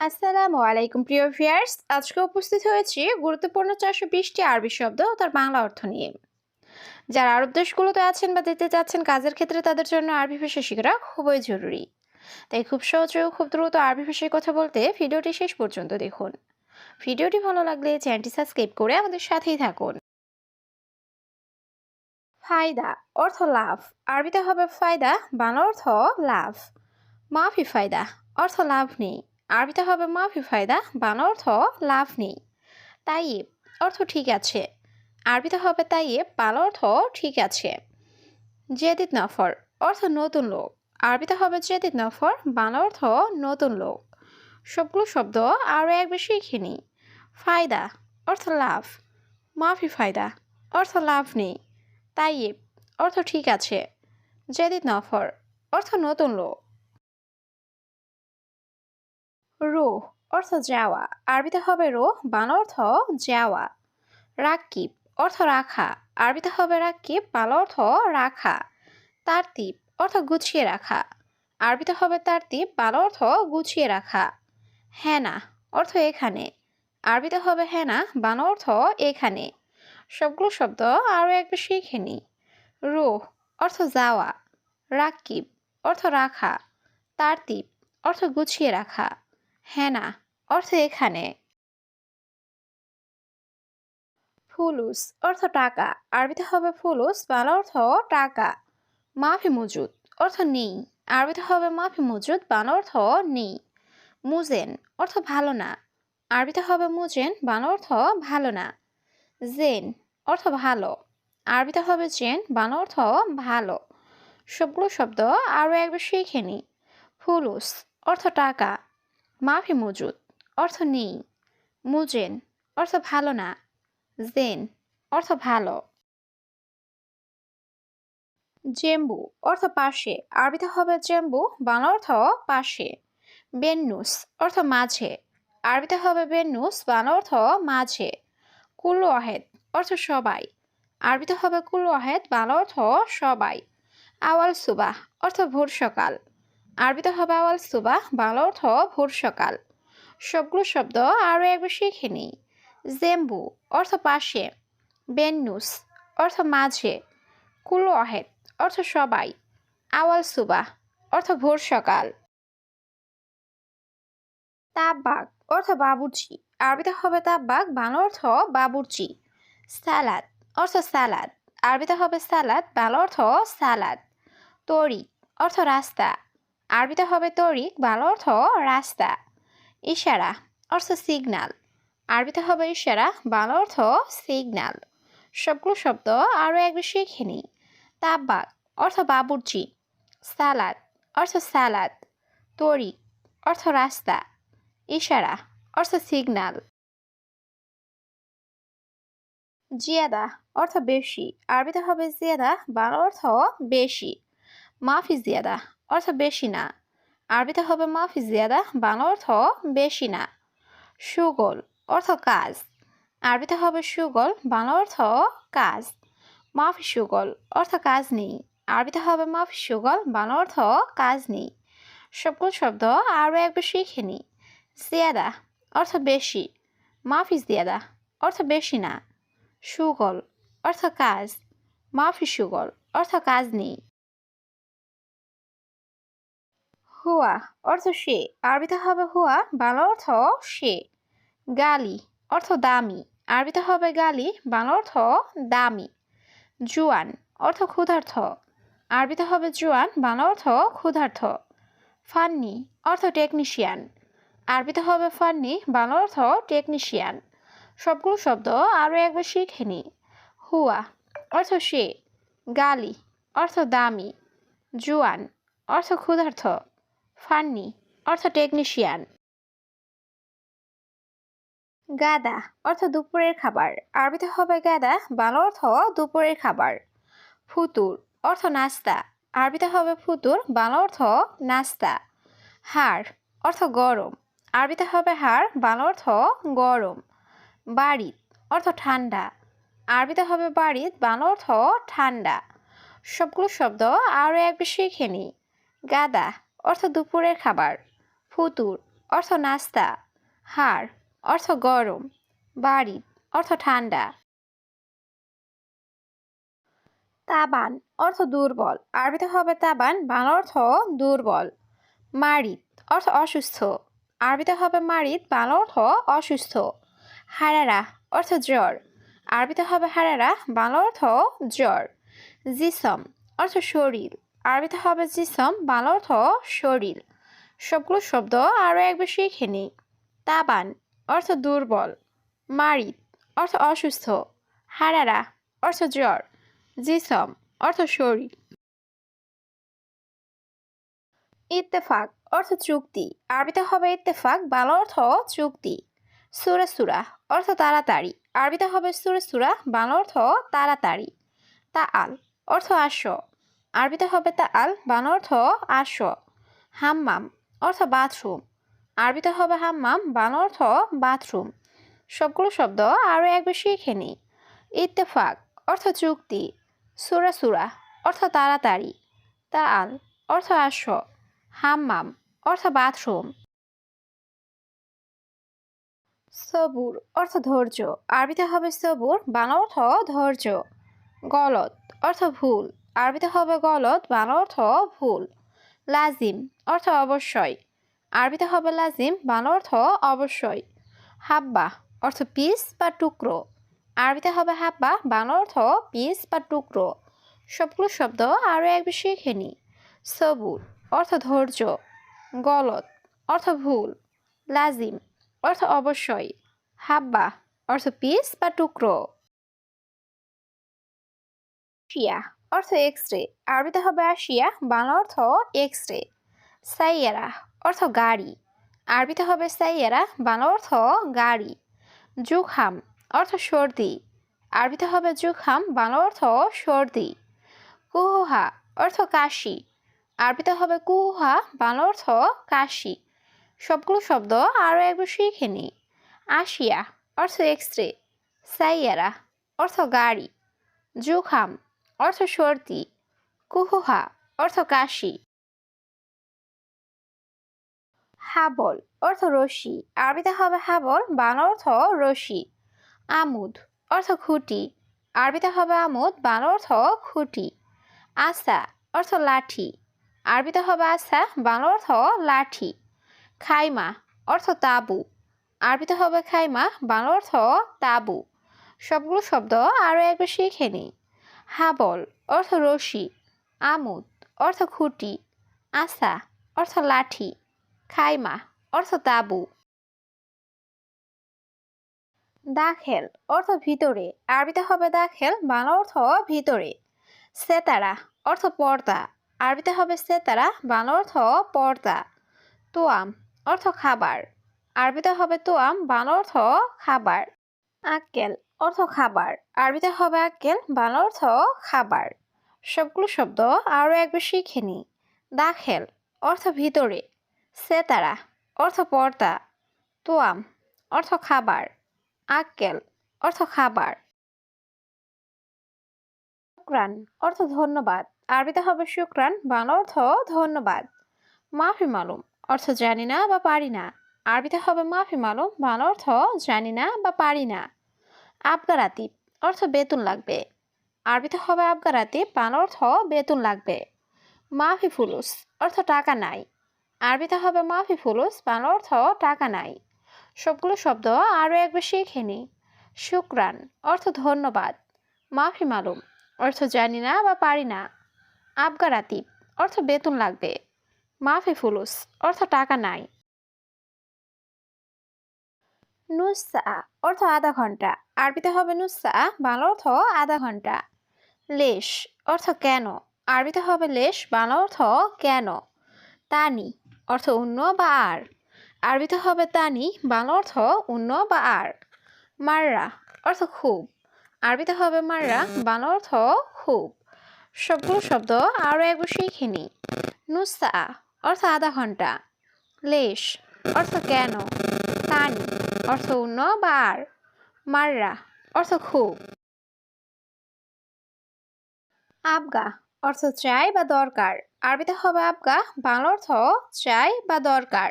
আসসালামু আলাইকুম, প্রিয় ভিয়ার্স আজকে উপস্থিত হয়েছি গুরুত্বপূর্ণ চারশো বিশটি আরবি শব্দ ও তার বাংলা অর্থ নিয়ে। যারা আরব দেশগুলোতে আছেন বা যেতে চাচ্ছেন, কাজের ক্ষেত্রে তাদের জন্য আরবি ভাষা শেখাটা খুবই জরুরি। তাই খুব সহজে ও খুব দ্রুত আরবি ভাষায় কথা বলতে ভিডিওটি শেষ পর্যন্ত দেখুন। ভিডিওটি ভালো লাগলে চ্যানেলটি সাবস্ক্রাইব করে আমাদের সাথেই থাকুন। ফায়দা, অর্থ লাভ। আরবিতে হবে ফায়দা, বাংলা অর্থ লাভ। মাফি ফায়দা, অর্থ লাভ নেই। আরবিতে হবে মাফি ফায়দা বাংলা অর্থ লাভ নেই। তাইব অর্থ ঠিক আছে। আরবিতে হবে তাইব বাংলা অর্থ ঠিক আছে। জেদিদ নফর অর্থ নতুন লোক। আরবিতে হবে জেদিদ নফর বাংলা অর্থ নতুন লোক। সবগুলো শব্দ আরও এক বেশি শিখিনি ফায়দা অর্থ লাভ, মাফি ফায়দা অর্থ লাভ নেই। তাইব অর্থ ঠিক আছে। জেদিদ নফর অর্থ নতুন লোক। রুহ, অর্থ যাওয়া। আরবিতে হবে রুহ, বান অর্থ যাওয়া। রাকিব, অর্থ রাখা। আরবিতে হবে রাকিব বাংলা অর্থ রাখা। তারতিব, অর্থ গুছিয়ে রাখা। আরবিতে হবে তারতিব বাংলা অর্থ গুছিয়ে রাখা। হেনা, অর্থ এখানে। আরবিতে হবে হেনা, বান অর্থ এখানে। সবগুলো শব্দ আরও একবার শিখে নি রুহ, অর্থ যাওয়া। রাকিব, অর্থ রাখা। তারতিব, অর্থ গুছিয়ে রাখা। হেনা অর্থ এখানে। ফুলুস, অর্থ টাকা। আরবিতে হবে ফুলুস, বাংলা অর্থ টাকা। মাফি মজুদ, অর্থ নেই। আরবিতে হবে মাফি মজুদ, বাংলা অর্থ নেই। মুজেন, অর্থ ভালো না। আরবিতে হবে মুজেন, বাংলা অর্থ ভালো না। জেন, অর্থ ভালো। আরবিতে হবে জেন, বাংলা অর্থ ভালো। সবগুলো শব্দ আরও একবার শিখে নি। ফুলুস, অর্থ টাকা। মাফি মজুদ, অর্থ নেই। মুজেন, অর্থ ভালো না। জেন, অর্থ ভালো। জেম্বু, অর্থ পাশে। আরবিতে হবে জেম্বু, বাংলা অর্থ পাশে। বেন্নুস, অর্থ মাঝে। আরবিতে হবে বেন্নুস, বাংলা অর্থ মাঝে। কুল ওয়াহেদ অর্থ সবাই। আরবিতে হবে কুল ওয়াহেদ বাংলা অর্থ সবাই। আওয়াল সুবাহ, অর্থ ভোর সকাল। আরবিতে হবে আওয়াল সুবাহ বাংলা অর্থ ভোর সকাল। সবগুলো শব্দ আরও একবার শিখে নিই। জেম্বু, অর্থ পাশে। বেন্নুস, অর্থ মাঝে। কুল ওয়াহেদ অর্থ সবাই। আওয়াল সুবাহ অর্থ ভোর সকাল। তাব্বাক, অর্থ বাবুর্চি। আরবিতে হবে তাব্বাক, বাংলা অর্থ বাবুর্চি। সালাদ, অর্থ সালাদ। আরবিতে হবে সালাদ, বাংলা অর্থ সালাদ। তরিক অর্থ রাস্তা। আরবিতে হবে তরিক, বাংলা অর্থ রাস্তা। ইশারা, অর্থ সিগনাল আরবিতে হবে ইশারা, বাংলা অর্থ সিগনাল সবগুলো শব্দ আরও একবার শিখে নিই। তাব্বাক অর্থ বাবুর্চি। সালাদ, অর্থ সালাদ। তরিক, অর্থ রাস্তা। ইশারা, অর্থ সিগনাল জিয়াদা, অর্থ বেশি। আরবিতে হবে জিয়াদা, বাংলা অর্থ বেশি। মাফি জিয়াদা অর্থ বেশি না। আরবিতে হবে মাফি জিয়াদা, বাংলা অর্থ বেশি না। সুগল অর্থ কাজ। আরবিতে হবে সুগল, বাংলা অর্থ কাজ। মাফি সুগল অর্থ কাজ নেই। আরবিতে হবে মাফি সুগল, বাংলা অর্থ কাজ নেই। সবগুলো শব্দ আরও একবার শিখে নিই। জিয়াদা অর্থ বেশি, মাফি জিয়াদা অর্থ বেশি না। সুগল অর্থ কাজ, মাফি সুগল অর্থ কাজ নেই। হুয়া অর্থ সে। আরবিতে হবে হুয়া, বাংলা অর্থ সে। গালি অর্থ দামি। আরবিতে হবে গালি, বাংলা অর্থ দামি। জুয়ান অর্থ ক্ষুধার্থ। আরবিতে হবে জুয়ান, বাংলা অর্থ ক্ষুধার্থ। ফান্নি অর্থ টেকনিশিয়ান। আরবিতে হবে ফান্নি, বাংলা অর্থ টেকনিশিয়ান। সবগুলো শব্দ আরও একবার শিখে নি। হুয়া অর্থ সে। গালি অর্থ দামি। জুয়ান অর্থ ক্ষুধার্থ। ফান্নি অর্থ টেকনিশিয়ান গাদা অর্থ দুপুরের খাবার। আরবিতে হবে গাদা, বাংলা অর্থ দুপুরের খাবার। ফুতুর, অর্থ নাস্তা। আরবিতে হবে ফুতুর, বাংলা অর্থ নাস্তা। হাড় অর্থ গরম। আরবিতে হবে হাড় বাংলা অর্থ গরম। বাড়িত, অর্থ ঠান্ডা। আরবিতে হবে বাড়িত, বাংলা অর্থ ঠান্ডা। সবগুলো শব্দ আরও এক বেশি শিখে গাদা অর্থ দুপুরের খাবার, ফুতুর, অর্থ নাস্তা হাড় অর্থ গরম, বাড়ি, অর্থ ঠান্ডা। তাবান, অর্থ দুর্বল, আরবিতে হবে তাবান, বাংলা অর্থ দুর্বল। মারিত, অর্থ অসুস্থ, আরবিতে হবে মারিত, বাংলা অর্থ অসুস্থ। হারারা, অর্থ জ্বর, আরবিতে হবে হারারা, বাংলা অর্থ জ্বর। জিসম, অর্থ শরীর আরবিতে হবে জিসম বাংলা অর্থ শরীর। সবগুলো শব্দ আরও একবার শিখে নিই। তাবান, অর্থ দুর্বল। মারিত অর্থ অসুস্থ। হারারা, অর্থ জ্বর। জিসম, অর্থ শরীর। ইত্তেফাক, অর্থ চুক্তি। আরবিতে হবে ইত্তেফাক বাংলা অর্থ চুক্তি। সুরা সুরা, অর্থ তাড়াতাড়ি। আরবিতে হবে সুরা সুরা বাংলা অর্থ তাড়াতাড়ি। তা আল অর্থ আস। আরবিতে হবে তা আল বাংলা অর্থ আস। হাম্মাম অর্থ বাথরুম আরবিতে হবে হাম্মাম বাংলা অর্থ বাথরুম সবগুলো শব্দ আরও একবার শিখে নিই। ইত্তেফাক অর্থ চুক্তি। সুরা সুরা অর্থ তাড়াতাড়ি। তা আল অর্থ আস। হাম্মাম অর্থ বাথরুম সবুর অর্থ ধৈর্য। আরবিতে হবে সবুর বাংলা অর্থ ধৈর্য। গলত অর্থ ভুল। আরবিতে হবে গলত, বাংলা অর্থ ভুল। লাজিম, অর্থ অবশ্যই। আরবিতে হবে লাজিম, বাংলা অর্থ অবশ্যই। হাব্বা, অর্থ পিস বা টুকরো। আরবিতে হবে হাব্বা, বাংলা অর্থ পিস বা টুকরো। সবগুলো শব্দ আরও এক বেশি শিখে নিই। সবুর, অর্থ ধৈর্য। গলত, অর্থ ভুল। লাজিম, অর্থ অবশ্যই। হাব্বা, অর্থ পিস বা টুকরো। শিয়া অর্থ এক্স রে আরবিতে হবে আসিয়া, বাংলা অর্থ এক্স রে সাইয়ারা, অর্থ গাড়ি আরবিতে হবে সাইয়ারা, বাংলা অর্থ গাড়ি জুখাম অর্থ সর্দি আরবিতে হবে জুখাম বাংলা অর্থ সর্দি কুহুহা অর্থ কাশি আরবিতে হবে কুহুহা বাংলা অর্থ কাশি, সবগুলো শব্দ আরও একবার শিখে নিই। আশিয়া অর্থ এক্স রে সাইয়ারা, অর্থ গাড়ি জুখাম অর্থ সর্দি, কুহুহা, অর্থ কাশি। হাবল, অর্থ রশি। আরবিতে হবে হাবল বাংলা অর্থ রশি। আমুদ, অর্থ খুঁটি। আরবিতে হবে আমুদ বাংলা অর্থ খুঁটি। আসা অর্থ লাঠি। আরবিতে হবে আসা বাংলা অর্থ লাঠি। খাইমা, অর্থ তাবু। আরবিতে হবে খাইমা বাংলা অর্থ তাবু। সবগুলো শব্দ আরও একবার শিখে নিই। হাবল অর্থ রশি, আমুদ, অর্থ খুঁটি আসা অর্থ লাঠি, খাইমা, অর্থ তাবু। দাখেল, অর্থ ভিতরে, আরবিতে হবে দাখেল, বাংলা অর্থ ভিতরে। সেতারা, অর্থ পর্দা, আরবিতে হবে সেতারা, বাংলা অর্থ পর্দা। তোয়াম, অর্থ খাবার, আরবিতে হবে তোয়াম, বাংলা অর্থ খাবার। আক্কেল অর্থ খাবার। আরবিতে হবে আক্কেল বাংলা অর্থ খাবার। সবগুলো শব্দ আরও একবার শিখে নিই। দাখেল, অর্থ ভিতরে। সেতারা, অর্থ পর্দা। তোয়াম, অর্থ খাবার। আক্কেল অর্থ খাবার। শুক্রান অর্থ ধন্যবাদ। আরবিতে হবে শুক্রান বাংলা অর্থ ধন্যবাদ। মাফি মালুম, অর্থ জানি না বা পারি না। আরবিতে হবে মাফি মালুম বাংলা অর্থ জানি না বা পারি না। আবগারাতিব অর্থ বেতন লাগবে। আরবিতে হবে আবগারাতিব বাংলা অর্থ বেতন লাগবে। মাফি ফুলুস, অর্থ টাকা নাই। আরবিতে হবে মাফি ফুলুস বাংলা অর্থ টাকা নাই। সবগুলো শব্দ আরও একবার শিখে নিই শুক্রান, অর্থ ধন্যবাদ। মাফি মালুম, অর্থ জানি না বা পারি না। আবগারাতিব অর্থ বেতন লাগবে। মাফি ফুলুস, অর্থ টাকা নাই। নুসা অর্থ আধা ঘণ্টা। আরবিতে হবে নুসা বাংলা অর্থ আধা ঘণ্টা। লেশ, অর্থ কেন? আরবিতে হবে লেশ, বাংলা অর্থ কেন? তানি, অর্থ অন্য বা আর। আরবিতে হবে তানি, বাংলা অর্থ অন্য বা আর। মাররা, অর্থ খুব। আরবিতে হবে মাররা, বাংলা অর্থ খুব। সবগুলো শব্দ আরও একবার শিখে নিই নুসা অর্থ আধা ঘণ্টা। লেশ, অর্থ কেন? তানি অর্থ অন্য বা আর মাররা, অর্থ খুব। আবগা, অর্থ চাই বা দরকার। আরবিতে হবে আবগা, বাংলা অর্থ চাই বা দরকার।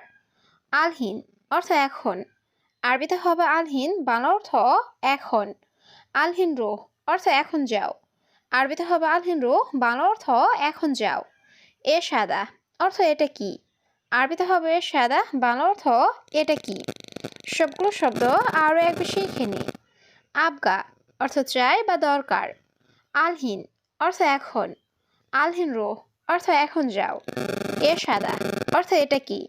আলহিন, অর্থ এখন। আরবিতে হবে আলহিন, বাংলা অর্থ এখন। আলহিন রোহ, অর্থ এখন যাও। আরবিতে হবে আলহিন রোহ, বাংলা অর্থ এখন যাও। এ সাদা, অর্থ এটা কি? আরবিতে হবে সাদা, বাংলা অর্থ এটা কি? সবগুলো শব্দ আরও এক শিখে খেনি আবগা অর্থ চাই বা দরকার। আলহীন অর্থ এখন। আলহীন রোহ অর্থ এখন যাও। এ সাদা অর্থ এটা কি?